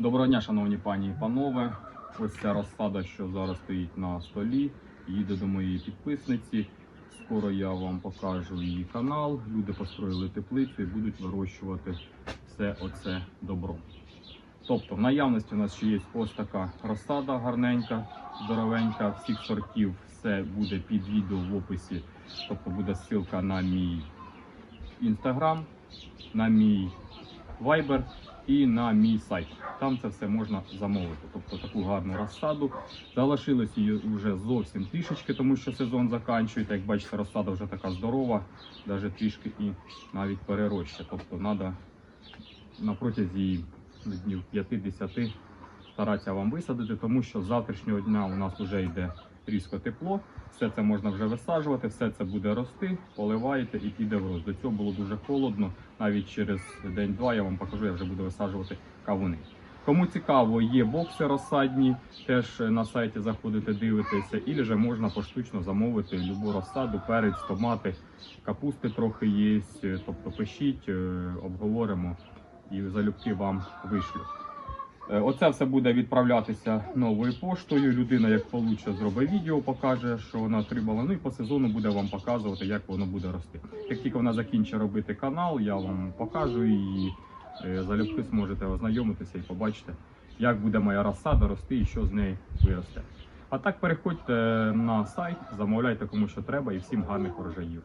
Доброго дня, шановні пані і панове. Ось ця розсада, що зараз стоїть на столі, їде до моєї підписниці. Скоро я вам покажу її канал. Люди построїли теплицю і будуть вирощувати все оце добро. Тобто, в наявності у нас ще є ось така розсада гарненька, здоровенька, всіх сортів. Все буде під відео в описі. Тобто буде ссылка на мій інстаграм, на мій Viber і на мій сайт. Там це все можна замовити. Тобто таку гарну розсаду. Залишилось її вже зовсім трішечки, тому що сезон закінчується. Як бачите, розсада вже така здорова, навіть трішки і навіть перероща. Тобто треба на протязі днів 5-10 старатися вам висадити, тому що з завтрашнього дня у нас вже йде різко тепло. Все це можна вже висаджувати, все це буде рости, поливаєте і піде в рост. До цього було дуже холодно. Навіть через день-два я вам покажу, я вже буду висаджувати кавуни. Кому цікаво, є бокси розсадні, теж на сайті заходите, дивитеся, і вже можна поштучно замовити любу розсаду, перець, томати, капусти трохи є. Тобто пишіть, е, обговоримо і залюбки вам вишлю. Е, Оце все буде відправлятися новою поштою. Людина, як получше, зробить відео, покаже, що вона отримала. Ну і по сезону буде вам показувати, як воно буде рости. Як тільки вона закінчить робити канал, я вам покажу її. Е, Залюбки зможете ознайомитися і побачите, як буде моя розсада рости і що з неї виросте. А так переходьте на сайт, замовляйте кому що треба і всім гарних урожаїв.